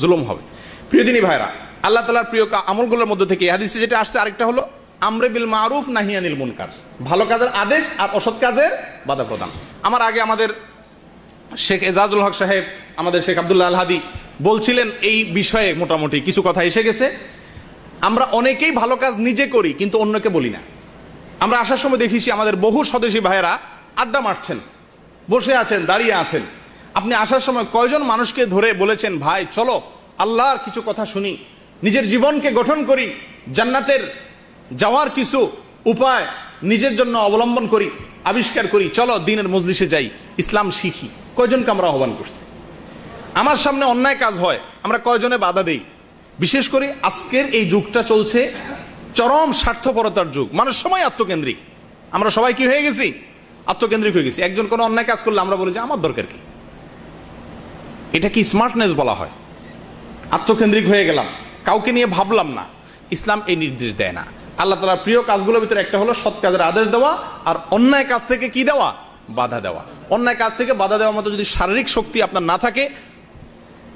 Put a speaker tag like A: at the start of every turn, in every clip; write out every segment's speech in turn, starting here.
A: জুলুম হবে। প্রিয় দিনী ভাইরা, আল্লাহ তালার প্রিয় আমলগুলোর মধ্যে থেকে হাদিসে যেটা আসছে, আরেকটা হলো, আমরে বিল মারুফ নাহিয়ানিল মুনকার। ভালো কাজের আদেশ আর অসৎ কাজের বাধা প্রদান। আমার আগে আমাদের শেখ এজাজুল হক সাহেব, আমাদের শেখ আবদুল্লাহ আল হাদি বলছিলেন এই বিষয়ে মোটামুটি কিছু কথা এসে গেছে। আমরা অনেকেই ভালো কাজ নিজে করি, কিন্তু অন্যকে বলি না। আমরা আসার সময় দেখিছি আমাদের বহু স্বদেশী ভাইয়েরা আড্ডা মারছেন, বসে আছেন, দাঁড়িয়ে আছেন। আপনি আসার সময় কয়জন মানুষকে ধরে বলেছেন, ভাই, চলো, আল্লাহর কিছু কথা শুনি, নিজের জীবনকে গঠন করি, জান্নাতের যাওয়ার কিছু উপায় নিজের জন্য অবলম্বন করি, আবিষ্কার করি, চলো দিনের মজলিসে যাই, ইসলাম শিখি। কয়জনকে আমরা আহ্বান করছি? আমার সামনে অন্যায় কাজ হয়, আমরা কয়জনে বাধা দেই? বিশেষ করে আজকের এই যুগটা চলছে চরম স্বার্থপরতার যুগ। মানুষ সময় আত্মকেন্দ্রিক। আমরা সবাই কি হয়ে গেছি? আত্মকেন্দ্রিক হয়ে গেছি। একজন কোনো অন্যায় কাজ করলে আমরা বলি যে, আমার দরকার কি? এটা কি স্মার্টনেস বলা হয়। আত্মকেন্দ্রিক হয়ে গেলাম। কাউকে নিয়ে ভাবলাম না। ইসলাম এই নির্দেশ দেয় না। আল্লাহ তালার প্রিয় কাজগুলোর ভিতরে একটা হলো সৎ কাজের আদেশ দেওয়া আর অন্যায় কাজ থেকে কি দেওয়া? বাধা দেওয়া। অন্যায় কাজ থেকে বাধা দেওয়ার মতো যদি শারীরিক শক্তি আপনার না থাকে,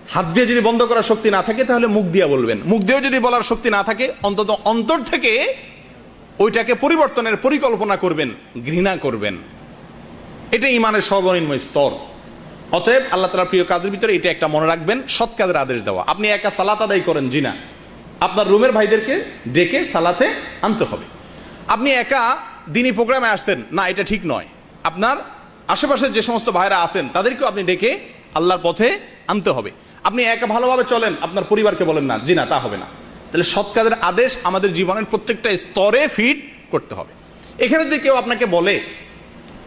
A: হাত দিয়ে যদি বন্ধ করার শক্তি না থাকে, তাহলে মুখ দিয়ে বলবেন। মুখ দিয়েও যদি বলার শক্তি না থাকে, অন্তত অন্তর থেকে ওইটাকে পরিবর্তনের পরিকল্পনা করবেন, ঘৃণা করবেন। এটা ইমানের সর্বনিম্ন স্তর। অতএব আল্লাহ তালার প্রিয় কাজের ভিতরে এটা একটা মনে রাখবেন, সৎ কাজের আদেশ দেওয়া। আপনি একা সালাত আদায় করেন জিনা আপনার রুমের ভাইদেরকে ডেকে সালাতে আনতে হবে। আপনি একা দিনী প্রোগ্রামে আসছেন, না, এটা ঠিক নয়। আপনার আশেপাশের যে সমস্ত ভাইরা আছেন, তাদেরকেও আপনি ডেকে আল্লাহর পথে আনতে হবে। আপনি একা ভালোভাবে চলেন, আপনার পরিবারকে বলেন, না, জি না, তা হবে না। তাহলে সৎ কাজের আদেশ আমাদের জীবনের প্রত্যেকটা স্তরে ফিট করতে হবে। এখানে যদি কেউ আপনাকে বলে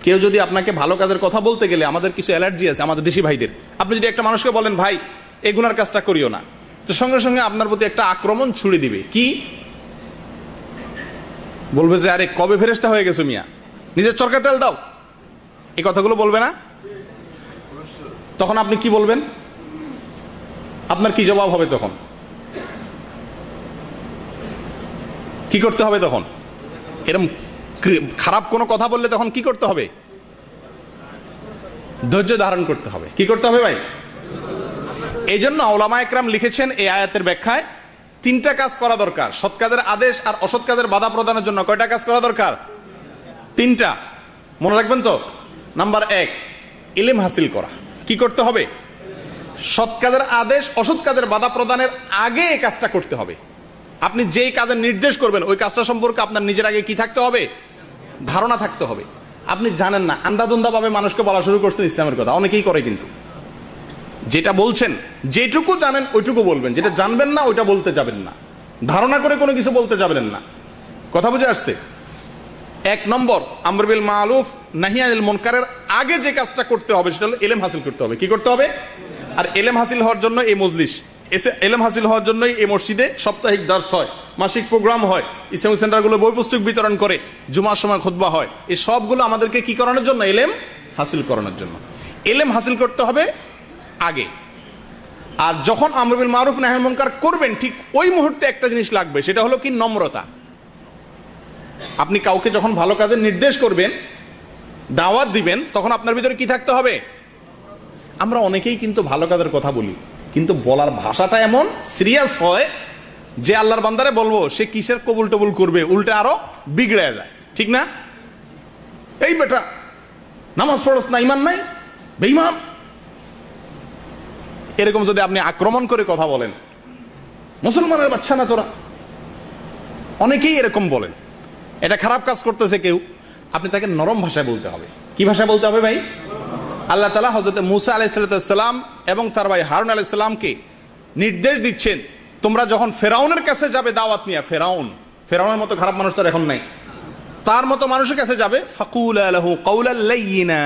A: কেউ যদি আপনাকে ভালো কাজের কথা বলতে গেলে আমাদের কিছু অ্যালার্জি আছে, আমাদের দেশি ভাইদের। আপনি যদি একটা মানুষকে বলেন, ভাই এই গুনার কাজটা করিও না। তো সঙ্গে সঙ্গে আপনার প্রতি একটা আক্রমণ ছুড়ে দিবে। কি? বলবে যে, আরে, কবে ফেরেস্তা হয়ে গেছো মিয়া? নিজের চরকা তেল দাও। এই কথাগুলো বলবে না? তখন আপনি কি বলবেন? আপনার কি জবাব হবে তখন? কি করতে হবে তখন? এরম খারাপ কোনো কথা বললে তখন কি করতে হবে? ধৈর্য ধারণ করতে হবে। কি করতে হবে ভাই? এই জন্য ওলামা একরাম লিখেছেন এই আয়াতের ব্যাখ্যায়, তিনটা কাজ করা দরকার, সৎ কাজের আদেশ আর অসৎ কাজের বাধা প্রদানের জন্য। কয়টা কাজ করা দরকার? তিনটা। মনে রাখবেন তো? নাম্বার এক, ইলিম হাসিল করা। কি করতে হবে? সৎ কাজের আদেশ, অসৎ কাজের বাধা প্রদানের আগে এই কাজটা করতে হবে। আপনি যেই কাজের নির্দেশ করবেন, ওই কাজটা সম্পর্কে আপনার নিজের আগে কি থাকতে হবে? ধারণা থাকতে হবে। আপনি জানেন না আন্দাদুন্দা ভাবে মানুষকে বলা শুরু করছেন ইসলামের কথা, অনেকেই করে কিন্তু। যেটা বলছেন, যেটুকু জানেন ওইটুকু বলবেন, যেটা জানবেন না ওইটা বলতে যাবেন না। ধারণা করে কোনো কিছু বলতে যাবেন না। কথা বুঝে আসছে? এক নম্বর আমরবিল মালুফ নাহিয়ানিল মনকারের আগে যে কাজটা করতে হবে, সেটা হলো এলেম হাসিল করতে হবে। কি করতে হবে? আর এলেম হাসিল হওয়ার জন্য এই মজলিস এসে এলেম হাসিল হওয়ার জন্যই এই মসজিদে সাপ্তাহিক দর্শ হয়, মাসিক প্রোগ্রাম হয়, ইসলামিক সেন্টারগুলো বই পুস্তক বিতরণ করে, জুমার সময় খুতবা হয়। এই সবগুলো আমাদেরকে কি করানোর জন্য? এলেম হাসিল করানোর জন্য। এলেম হাসিল করতে হবে আগে। আর যখন আমরবিল মারুফ নাহিল মুনকার করবেন, ঠিক ওই মুহূর্তে একটা জিনিস লাগবে, সেটা হলো কি নম্রতা। আপনি কাউকে যখন ভালো কাজের নির্দেশ করবেন, দাওয়াত দিবেন, তখন আপনার ভিতরে কি থাকতে হবে? আমরা অনেকেই কিন্তু ভালো কাজের কথা বলি। কিন্তু বলার ভাষাটা এমন সিরিয়াস হয় যে আল্লাহর বান্দারে বলব, সে কিসের কবুল টবুল করবে, উল্টে আরও বিগড়ে যায়। ঠিক না? এই বেটা, নামাজ পড়স না ইমান নাই? বেইমান এরকম যদি আপনি আক্রমণ করে কথা বলেন, মুসলমানের বাচ্চা না তোরা? অনেকেই এরকম বলেন। এটা খারাপ কাজ করতেছে কেউ। আপনি তাকে নরম ভাষায় বলতে হবে। কি ভাষায় বলতে হবে ভাই? আল্লাহ তালা হজরত মুসা আলাইসালাম এবং তার ভাই হারুন আলাইসাল্লামকে নির্দেশ দিচ্ছেন, তোমরা যখন ফেরাউনের কাছে যাবে দাওয়াত নিয়ে, ফেরাউন, ফেরাউনের মতো খারাপ মানুষ তার এখন নাই। তার মতো মানুষের কাছে যাবে, ফাকুল আলহু কৌলাল্লাইনা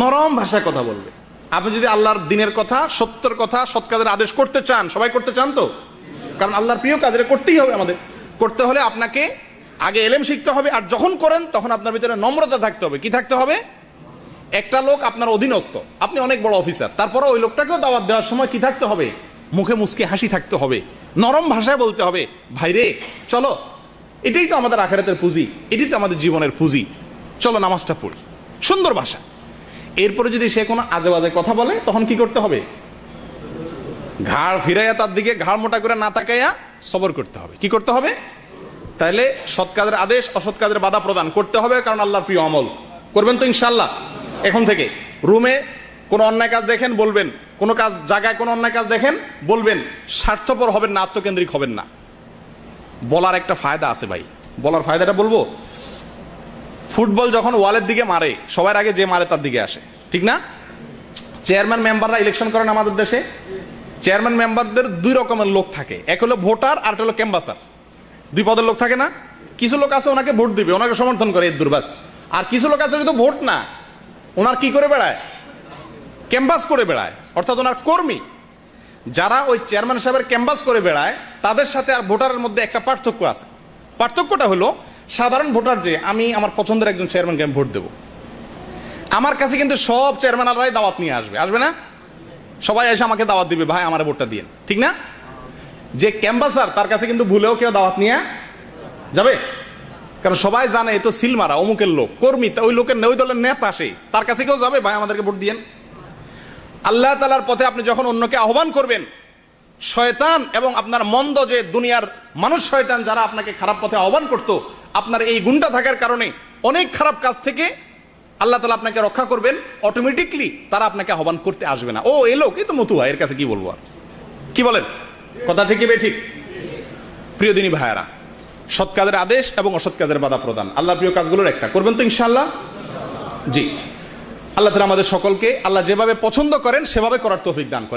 A: নরম ভাষায় কথা বলবে। আপনি যদি আল্লাহর দিনের কথা, সত্যের কথা, সৎ কাজের আদেশ করতে চান, সবাই করতে চান তো? কারণ আল্লাহর প্রিয় কাজ এটা করতেই হবে আমাদের। করতে হলে আপনাকে আগে এলেম শিখতে হবে, আর যখন করেন, তখন আপনার ভিতরে নম্রতা থাকতে হবে। কি থাকতে হবে? একটা লোক আপনার অধীনস্থ। আপনি অনেক বড় অফিসার তারপরে ওই লোকটাকেও দাওয়াত দেওয়ার সময় কি থাকতে হবে? মুখে মুসকে হাসি থাকতে হবে। নরম ভাষায় বলতে হবে ভাইরে চলো। এটাই তো আমাদের আখেরাতের পুঁজি। এটাই তো আমাদের জীবনের পুঁজি। চলো নামাজটা পড়ি। সুন্দর ভাষা। এরপরে যদি সে কোনো আজে বাজে কথা বলে, তখন কি করতে হবে? ঘাড় ফিরাইয়া তার দিকে ঘাড় মোটা করে না তাকাইয়া সবর করতে হবে। কি করতে হবে? তাইলে সৎ কাজের আদেশ, অসৎ কাজের বাধা প্রদান করতে হবে, কারণ আল্লাহর প্রিয় আমল। করবেন তো ইনশাল্লাহ এখন থেকে। রুমে কোন অন্যায় কাজ দেখেন, বলবেন। কোন কাজ, জায়গায় কোন অন্যায় কাজ দেখেন, বলবেন। স্বার্থপর হবেন না, আত্মকেন্দ্রিক হবেন না। বলার একটা ফায়দা আছে ভাই। বলার ফায়দাটা বলব? ফুটবল যখন ওয়ালের দিকে মারে, সবার আগে যে মারে তার দিকে আসে। ঠিক না? চেয়ারম্যান মেম্বাররা ইলেকশন করেন আমাদের দেশে। চেয়ারম্যান মেম্বারদের দুই রকমের লোক থাকে। এক হলো ভোটার, আর হলো ক্যাম্বাসার দুই পদের লোক থাকে না? কিছু লোক আছে, ওনাকে ভোট দিবে, ওনাকে সমর্থন করে এর দুর্বাস আর কিছু লোক আছে তো ভোট না। ওনার কি করে বেড়ায়? ক্যাম্পাস করে বেড়ায়। অর্থাৎ ওনার কর্মী। যারা ওই চেয়ারম্যান সাহেবের ক্যাম্পাস করে বেড়ায়, তাদের সাথে আর ভোটারের মধ্যে একটা পার্থক্য আছে। পার্থক্যটা হলো, সাধারণ ভোটার যে, আমি আমার পছন্দের একজন চেয়ারম্যানকে আমি ভোট দেবো। আমার কাছে কিন্তু সব চেয়ারম্যানরাই দাওয়াত নিয়ে আসবে। আসবে না? সবাই এসে আমাকে দাওয়াত দিবে, ভাই, আমার ভোটটা দিয়ে। ঠিক না? যে ক্যাম্বাসার তার কাছে কিন্তু ভুলেও কেউ দাওয়াত নিয়ে যাবে। কারণ সবাই জানে এ তো সিলমারা, অমুকের লোক, কর্মী ওই লোকের ওই দলের নেতা আসে তার কাছে কেউ যাবে? ভাই, আমাদেরকে ভোট দিয়েন। আল্লাহ তালার পথে আপনি যখন অন্যকে আহ্বান করবেন, শয়তান এবং আপনার মন্দ যে দুনিয়ার মানুষ শয়তান যারা আপনাকে খারাপ পথে আহ্বান করত, আপনার এই গুণটা থাকার কারণে অনেক খারাপ কাজ থেকে আল্লাহ তালা আপনাকে রক্ষা করবেন। অটোমেটিকলি তারা আপনাকে আহ্বান করতে আসবে না। ও এই লোক এই তো মতুয়া, এর কাছে কি বলব আর? কি বলেন? কথা ঠিকই বে ঠিক? প্রিয় দিনী ভাইয়ারা সৎ কাজের আদেশ এবং অসৎ কাজের বাধা প্রদান। আল্লাহ প্রিয় কাজগুলোর একটা। করবেন তো ইনশাল্লাহ জি। আল্লাহ তালা আমাদের সকলকে আল্লাহ যেভাবে পছন্দ করেন, সেভাবে করার তৌফিক দান করেন।